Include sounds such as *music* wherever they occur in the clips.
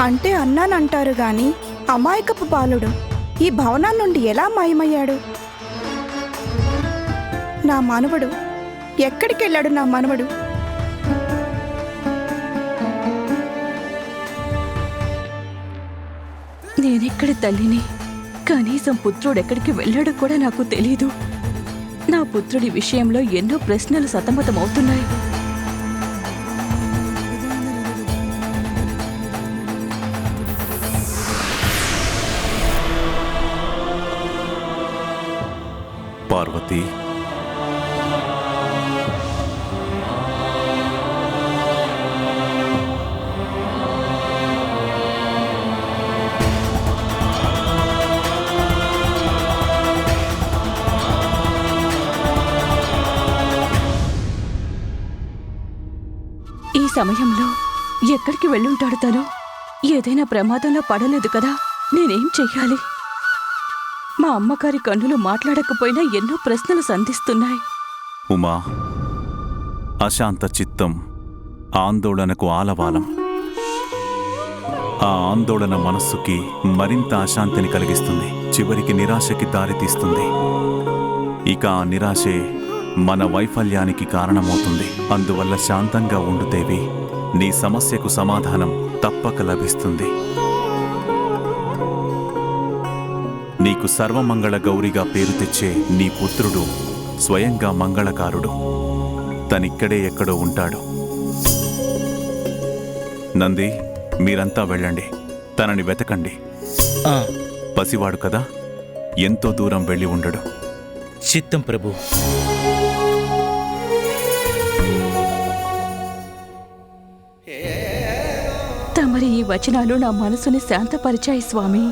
అంటే అన్నానంటారు గాని అమాయకపు బాలుడు ఈ భవనం నుండి ఎలా మాయమయ్యాడు? నా మనవడు ఎక్కడికి వెళ్ళాడు నా మనవడు? నేనెక్కడ తల్లిని? కనీసం పుత్రుడు ఎక్కడికి వెళ్ళాడో కూడా నాకు తెలీదు. నా పుత్రుడి విషయంలో ఎన్నో ప్రశ్నలు సతమతమవుతున్నాయి. శక్తి ఈ సమయంలో ఎక్కడికి వెళ్ళుంటాడు తను? ఏదైనా ప్రమాదంలో పడలేదు కదా? నేనేం చెయ్యాలి? మా అమ్మగారి కన్నులు మాట్లాడకపోయినా ఎన్నో ప్రశ్నలు సంధిస్తున్నాయి. ఉమా అశాంత చిత్తం ఆందోళనకు ఆలవాలం. ఆ ఆందోళన మనస్సుకి మరింత అశాంతిని కలిగిస్తుంది చివరికి నిరాశకి దారితీస్తుంది. ఇక ఆ నిరాశే మన వైఫల్యానికి కారణమవుతుంది. అందువల్ల శాంతంగా ఉండు దేవి నీ సమస్యకు సమాధానం తప్పక లభిస్తుంది. నీకు సర్వమంగళ గౌరిగా పేరు తెచ్చే నీ పుత్రుడు స్వయంగా మంగళకారుడు. తనిక్కడే ఎక్కడో ఉంటాడు. నంది మీరంతా వెళ్ళండి. తనని వెతకండి. ఆ, పసివాడు కదా ఎంతో దూరం వెళ్ళి ఉండడు. చిత్తం ప్రభు. తమరి ఈ వచనాలు నా మనసుని శాంతపరిచాయి స్వామి.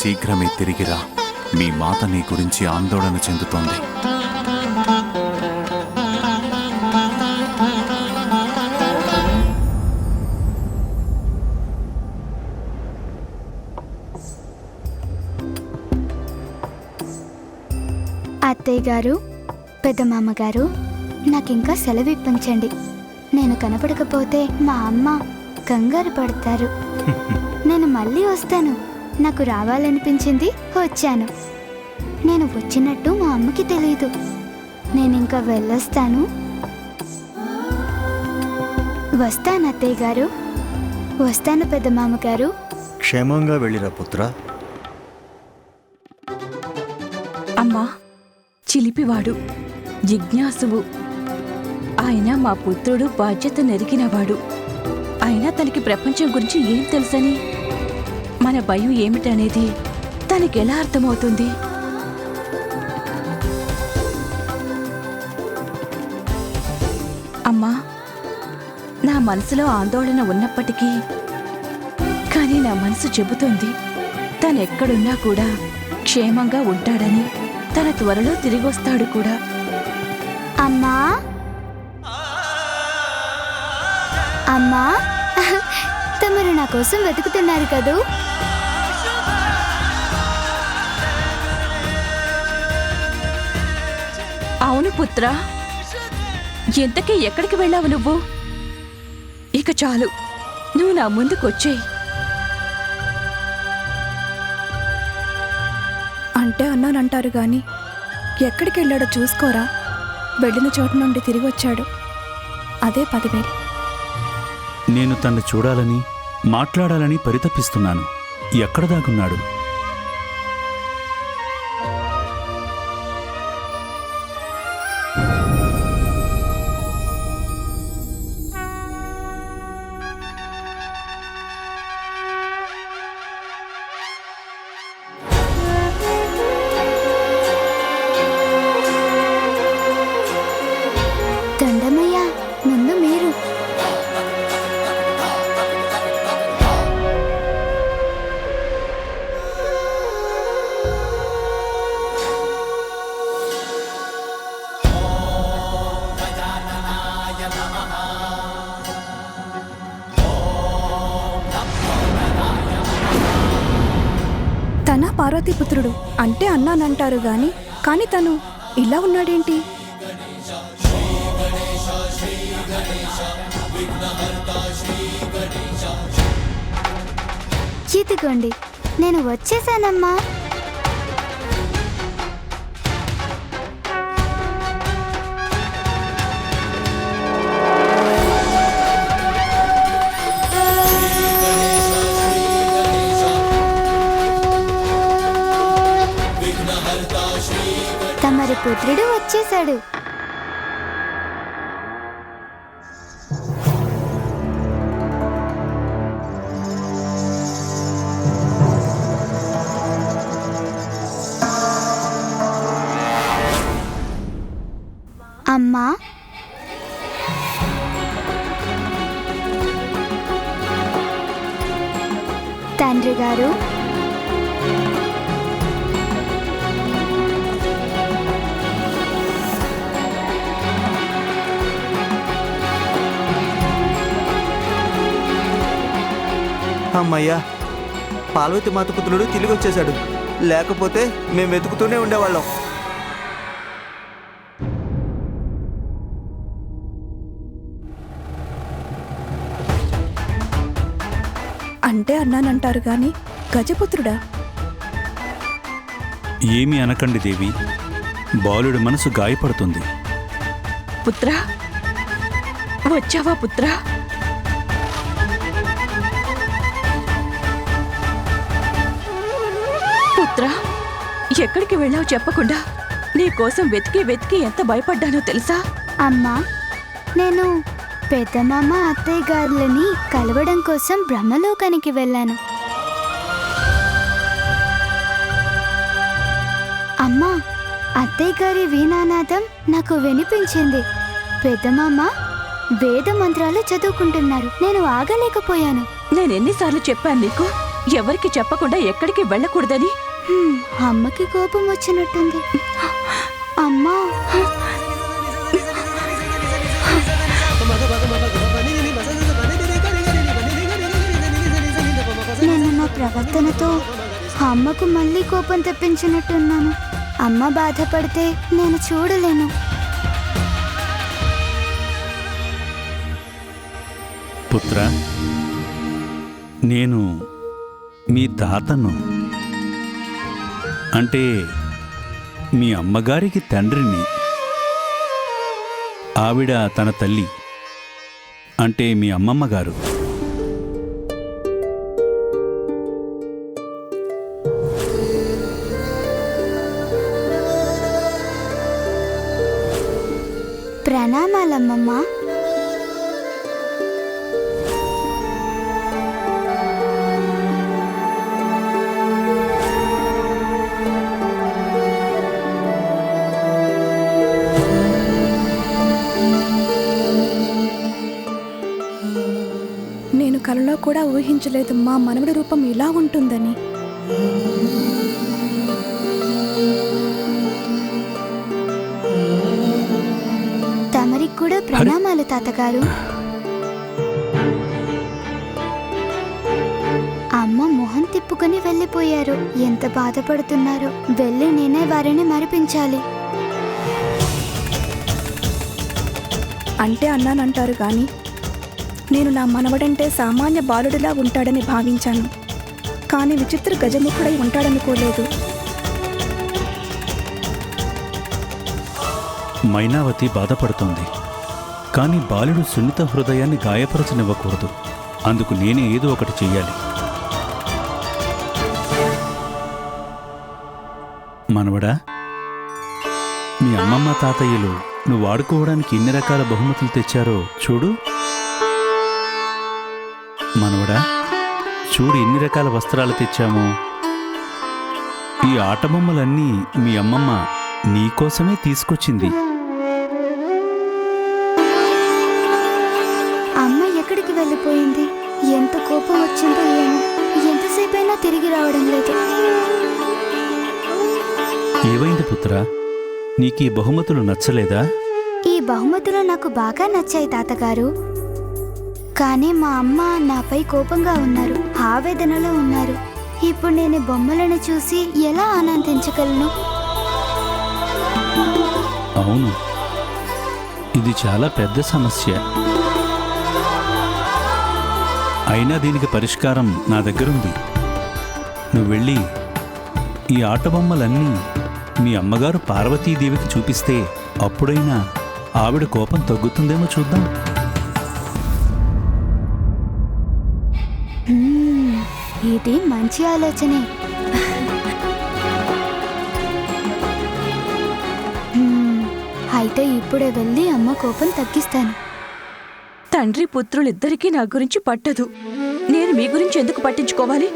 శీఘ్రమే తిరిగిరా మీ మాత నీ గురించి ఆందోళన చెందుతోంది. అత్తయ్య గారు పెద్ద మామగారు నాకింకా సెలవు ఇప్పించండి నేను కనపడకపోతే మా అమ్మ కంగారు పడతారు. *laughs* నేను మళ్ళీ వస్తాను. నాకు రావాలనిపించింది వచ్చాను. నేను వచ్చినట్టు మా అమ్మకి తెలియదు నేను ఇంకా వెళ్ళొస్తాను. వస్తాను అత్తయ్య గారు. వస్తాను పెద్ద మామగారు క్షేమంగా వెళ్ళిరా పుత్ర. అమ్మా చిలిపివాడు జిజ్ఞాసువు. ఆయన మా పుత్రుడు బాధ్యత నెరిగినవాడు. అయినా తనకి ప్రపంచం గురించి ఏం తెలుసని? మన భయం ఏమిటనేది తనకెలా అర్థమవుతుంది? అమ్మా నా మనసులో ఆందోళన ఉన్నప్పటికీ కానీ నా మనసు చెబుతోంది తను ఎక్కడున్నా కూడా క్షేమంగా ఉంటాడని తన త్వరలో తిరిగొస్తాడు కూడా. అమ్మా? అమ్మా? తమరు నా కోసం వెతుకుతున్నారు కదూ? అవును పుత్రా. ఎంతకీ ఎక్కడికి వెళ్ళావు నువ్వు? ఇక చాలు. నువ్వు నా ముందుకొచ్చేయి. అంటే అన్నానంటారు గాని ఎక్కడికి వెళ్ళాడో చూసుకోరా? వెళ్ళిన చోటు నుండి తిరిగి వచ్చాడు. అదే పదివేలు నేను తన్ను చూడాలని మాట్లాడాలని పరితపిస్తున్నాను. ఎక్కడ దాగున్నాడు? పార్వతీపుత్రుడు అంటే అన్నానంటారు గాని కానీ తను ఇలా ఉన్నాడేంటి? ఇదిగోండి నేను వచ్చేసానమ్మా. పుత్రుడు వచ్చేసాడు అమ్మా. తండ్రి గారు అమ్మయ్యా పార్వతి మాత పుత్రుడు తిరిగి వచ్చేసాడు లేకపోతే మేము వెతుకుతూనే ఉండేవాళ్ళం. అంటే అన్నానంటారు గాని గజపుత్రుడా? ఏమీ అనకండి దేవి. బాలుడి మనసు గాయపడుతుంది. పుత్రా? వచ్చావా పుత్రా? పుత్రా ఎక్కడికి వెళ్ళావు చెప్పకుండా? నీ కోసం వెతికి వెతికి ఎంత భయపడ్డానో తెలుసా? అమ్మా నేను పెద్దమామ అత్తయ్య గారులని కలవడం కోసం బ్రహ్మలోకానికి వెళ్ళాను. అమ్మా అత్తయ్య గారి వీణానాదం నాకు వినిపించింది. పెద్దమామ వేద మంత్రాలు చదువుకుంటున్నారు. నేను ఆగలేకపోయాను. నేను ఎన్నిసార్లు చెప్పాను నీకు? ఎవరికి చెప్పకుండా ఎక్కడికి వెళ్ళకూడదని? అమ్మకి కోపం వచ్చినట్టుంది. అమ్మా. నేను నా ప్రవర్తనతో అమ్మకు మళ్ళీ కోపం తెప్పించినట్టున్నాను. అమ్మ బాధపడితే నేను చూడలేను. పుత్ర నేను మీ తాతను అంటే మీ అమ్మగారికి తండ్రిని. ఆవిడ తన తల్లి. అంటే మీ అమ్మమ్మ గారు. ప్రణామాలమ్మమ్మ. కూడా ఊహించలేదు మా మనవడి రూపం ఇలా ఉంటుందని. తమరికి కూడా ప్రణామాలు తాతగారు. అమ్మ మొహం తిప్పుకొని వెళ్ళిపోయారు. ఎంత బాధపడుతున్నారో. వెళ్ళి నేనే వారిని మరిపించాలి. అంటే అన్నానంటారు గాని నేను నా మనవడంటే సామాన్య బాలుడిలా ఉంటాడని భావించాను. కానీ విచిత్ర గజముఖుడై ఉంటాడనుకోలేదు. మైనావతి బాధపడుతోంది. కానీ బాలుడు సున్నిత హృదయాన్ని గాయపరచనివ్వకూడదు. అందుకు నేనే ఏదో ఒకటి చెయ్యాలి. మనవడా మీ అమ్మమ్మ తాతయ్యలు నువ్వు వాడుకోవడానికి ఎన్ని రకాల బహుమతులు తెచ్చారో చూడు. మనవడా చూడు ఎన్ని రకాల వస్త్రాలు తెచ్చామో. ఈ ఆట బొమ్మలన్నీ మీ అమ్మమ్మ నీకోసమే తీసుకొచ్చింది. అమ్మ ఎక్కడికి వెళ్ళిపోయింది? ఎంత కోపం వచ్చిందో ఏమో. ఎంతసేపైనా తిరిగి రావడం లేదు. ఏవైంది పుత్రా? నీకీ బహుమతులు నచ్చలేదా? ఈ బహుమతులు నాకు బాగా నచ్చాయి తాతగారు. కానీ మా అమ్మ నాపై కోపంగా ఉన్నారు ఆవేదనలో ఉన్నారు. ఇప్పుడు నేను బొమ్మలను చూసి ఎలా ఆనందించగలను? అవును. ఇది చాలా పెద్ద సమస్య. అయినా దీనికి పరిష్కారం నా దగ్గరుంది. నువ్వు వెళ్ళి ఈ ఆట బొమ్మలన్నీ మీ అమ్మగారు పార్వతీదేవికి చూపిస్తే అప్పుడైనా ఆవిడ కోపం తగ్గుతుందేమో చూద్దాం. ఇది మంచి ఆలోచనే. అయితే ఇప్పుడే వెళ్ళి అమ్మ కోపం తగ్గిస్తాను. తండ్రి పుత్రులిద్దరికీ నా గురించి పట్టదు. నేను మీ గురించి ఎందుకు పట్టించుకోవాలి?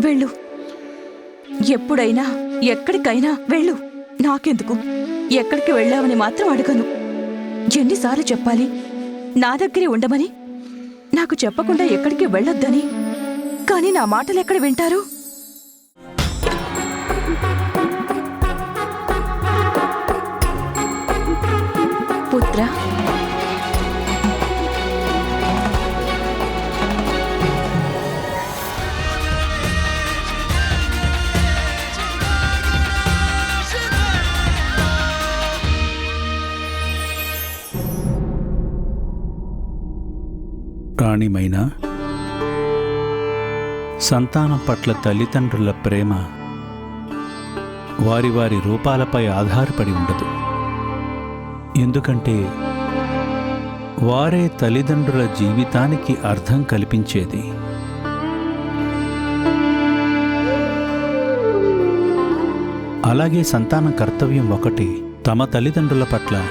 వెళ్ళు. ఎప్పుడైనా ఎక్కడికైనా వెళ్ళు. నాకెందుకు? ఎక్కడికి వెళ్ళావని మాత్రం అడగను. ఎన్నిసార్లు చెప్పాలి? నా దగ్గరే ఉండమని? నాకు చెప్పకుండా ఎక్కడికి వెళ్ళొద్దని? కానీ నా మాటలు ఎక్కడ వింటారు? పుత్ర. రాణిమైనా సంతానం పట్ల తల్లిదండ్రుల ప్రేమ వారి వారి రూపాలపై ఆధారపడి ఉండదు. ఎందుకంటే వారే తల్లిదండ్రుల జీవితానికి అర్థం కల్పించేది. అలాగే సంతానం కర్తవ్యం ఒకటి తమ తల్లిదండ్రుల పట్ల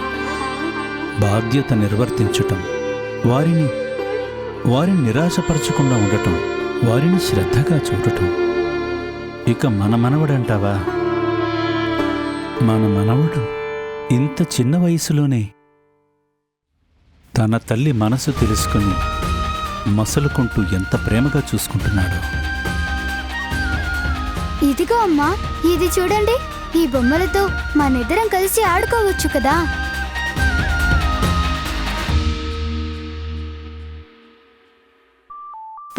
బాధ్యత నిర్వర్తించటం వారిని వారిని నిరాశపరచకుండా ఉండటం. వారిని శ్రద్ధగా చూడటం. ఇక మన మనవడంటావా? మన మనవడు ఇంత చిన్న వయసులోనే తన తల్లి మనసు తెలుసుకుని మసలుకుంటూ ఎంత ప్రేమగా చూసుకుంటున్నాడో. ఇదిగో అమ్మా ఇది చూడండి. ఈ బొమ్మలతో మనిద్దరం కలిసి ఆడుకోవచ్చు కదా?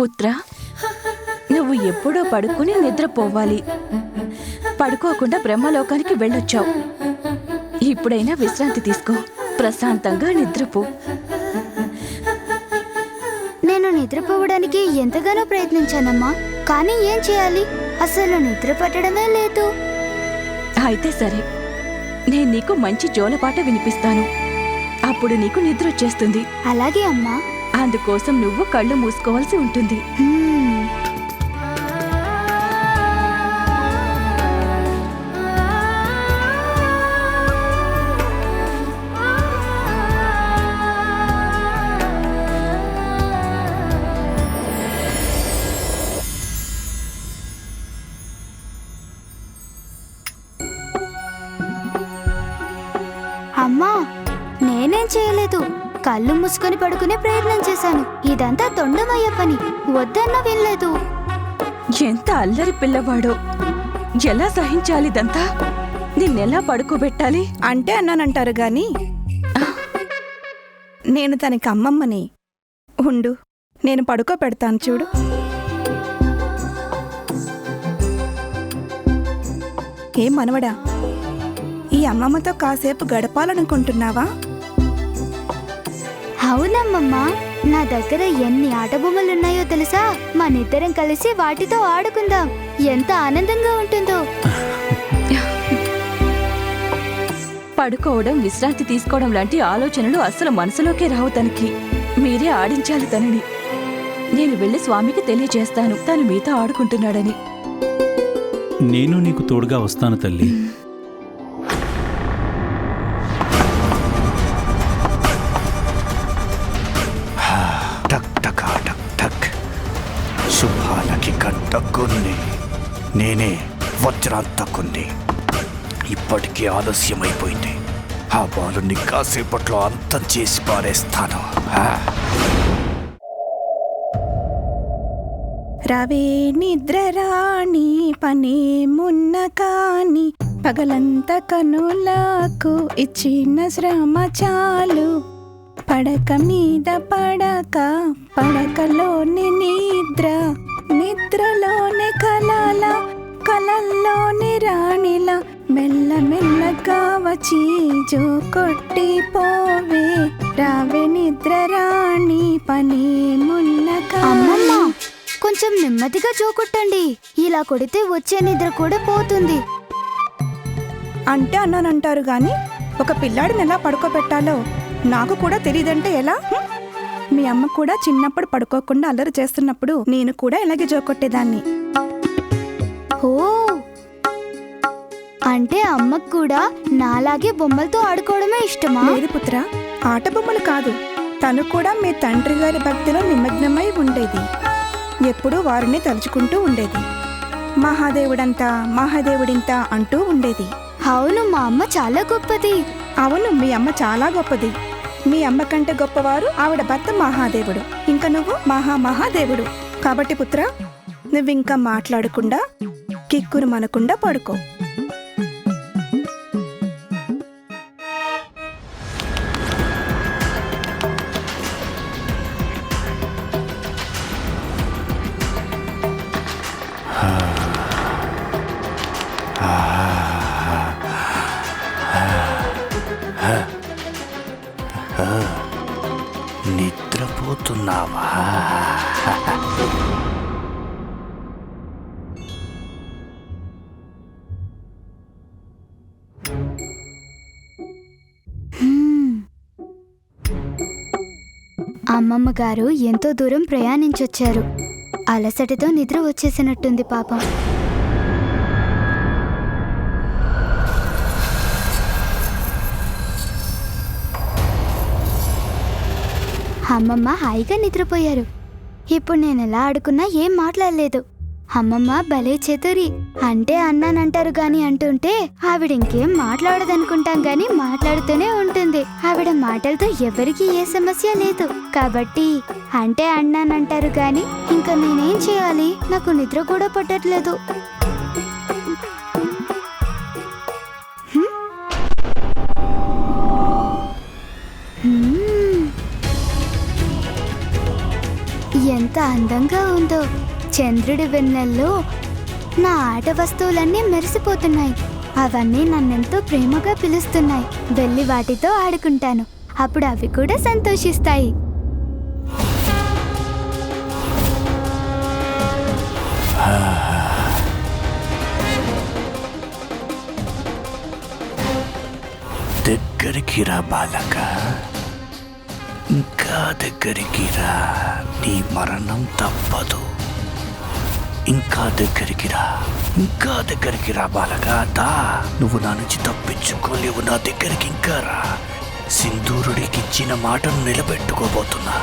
పుత్ర నువ్వు ఎప్పుడో పడుకుని నిద్రపోవాలి. పడుకోకుండా బ్రహ్మలోకానికి వెళ్ళొచ్చావు. ఇప్పుడైనా విశ్రాంతి తీసుకో. ప్రశాంతంగా నిద్రపో. నేను నిద్రపోవడానికి ఎంతగానో ప్రయత్నించానమ్మా. కానీ ఏం చేయాలి? అసలు నిద్ర పట్టడమే లేదు. అయితే సరే. నేను నీకు మంచి జోలపాట వినిపిస్తాను. అప్పుడు నీకు నిద్ర వచ్చేస్తుంది. అలాగే అమ్మా. అందుకోసం నువ్వు కళ్ళు మూసుకోవాల్సి ఉంటుంది. కళ్ళు మూసుకొని పడుకునే ప్రయత్నం చేశాను. ఇదంతా తొండమయ్య పని. వద్దన్న వినలేదు. ఎంత అల్లరి పిల్లవాడో. ఎలా సహించాలి ఇదంతా? నిన్నెలా పడుకోబెట్టాలి? అంటే అన్నానంటారు గాని నేను తనకి అమ్మమ్మని ఉండు నేను పడుకోబెడతాను చూడు. ఏ మనవడా ఈ అమ్మమ్మతో కాసేపు గడపాలనుకుంటున్నావా? అవునమ్మమ్మా నా దగ్గర ఎన్ని ఆట బొమ్మలున్నాయో తెలుసా? మనిద్దరం కలిసి వాటితో ఆడుకుందాం. ఎంత ఆనందంగా ఉంటుందో. పడుకోవడం విశ్రాంతి తీసుకోవడం లాంటి ఆలోచనలు అస్సలు మనసులోకే రావు తనకి. మీరే ఆడించాలి తనని. నేను వెళ్ళి స్వామికి తెలియజేస్తాను. తను మీతో ఆడుకుంటున్నాడని. నేను నీకు తోడుగా వస్తాను తల్లి. నేనే వజ్రాంతకున్ని ఇప్పటికీ ఆలస్యమైపోయింది. ఆ బాలుని కాసేపట్లో అంతం చేసి పారేస్తాను. రవే నిద్ర రాణి పనేమున్న కాని పగలంత కనులకు ఇచ్చిన శ్రమ చాలు. పడక మీద పడక పడకలోని నిద్ర. నిద్రలోని కలాల కలల్లోని రాణిల మెల్ల మెల్లగా వచ్చి జో కొట్టి పోవే రావే నిద్ర రాణి పని మున్నగా కొంచెం నెమ్మదిగా చూకొట్టండి. ఇలా కొడితే వచ్చే నిద్ర కూడా పోతుంది. అంటే అన్నానంటారు గాని ఒక పిల్లాడిని ఎలా పడుకోబెట్టాలో నాకు కూడా తెలియదంటే ఎలా? మీ అమ్మ కూడా చిన్నప్పుడు పడుకోకుండా అల్లరి చేస్తున్నప్పుడు నేను కూడా ఇలాగే జోకొట్టేదాన్ని. ఓ అంటే అమ్మకు కూడా నాలాగే బొమ్మలతో ఆడుకోవడమే ఇష్టమా? లేదు పుత్ర ఆట బొమ్మలు కాదు. తను కూడా మీ తండ్రి గారి భక్తిలో నిమగ్నమై ఉండేది. ఎప్పుడూ వారిని తలుచుకుంటూ ఉండేది. మహాదేవుడంతా మహాదేవుడింత అంటూ ఉండేది. అవును మా అమ్మ చాలా గొప్పది. అవును మీ అమ్మ చాలా గొప్పది. మీ అమ్మ కంటే గొప్పవారు ఆవిడ భర్త మహాదేవుడు. ఇంకా నువ్వు మహా మహాదేవుడు. కాబట్టి పుత్ర నువ్వింకా మాట్లాడకుండా కిక్కురు మనకుండా పడుకో. అమ్మమ్మ గారు ఎంతో దూరం ప్రయాణించొచ్చారు. అలసటతో నిద్ర వచ్చేసినట్టుంది పాపం. అమ్మమ్మ హాయిగా నిద్రపోయారు. ఇప్పుడు నేను ఎలా ఆడుకున్నా ఏం మాట్లాడలేదు. అమ్మమ్మ భలే చతురి. అంటే అన్నానంటారు గాని అంటుంటే ఆవిడ ఇంకేం మాట్లాడదనుకుంటాం గాని మాట్లాడుతూనే ఉంటుంది. ఆవిడ మాటలతో ఎవరికీ ఏ సమస్య లేదు. కాబట్టి అంటే అన్నానంటారు గాని ఇంకా నేనేం చేయాలి? నాకు నిద్ర కూడా పట్టట్లేదు. ఎంత అందంగా ఉందో. చంద్రుడి వెన్నెల్లో నా ఆట వస్తువులన్నీ మెరిసిపోతున్నాయి. అవన్నీ నన్నెంతో ప్రేమగా పిలుస్తున్నాయి. వెళ్ళి వాటితో ఆడుకుంటాను. అప్పుడు అవి కూడా సంతోషిస్తాయి. దగ్గరికి రా బాలక. ఇంకా దగ్గరికి రా. నీ మరణం తప్పదు. ఇంకా దగ్గరికి రా. ఇంకా దగ్గరికి రా బాలగా. దా నువ్వు నా నుంచి తప్పించుకోలేవు నా దగ్గరికి ఇంకా రా. సింధూరుడికి ఇచ్చిన మాటను నిలబెట్టుకోబోతున్నా.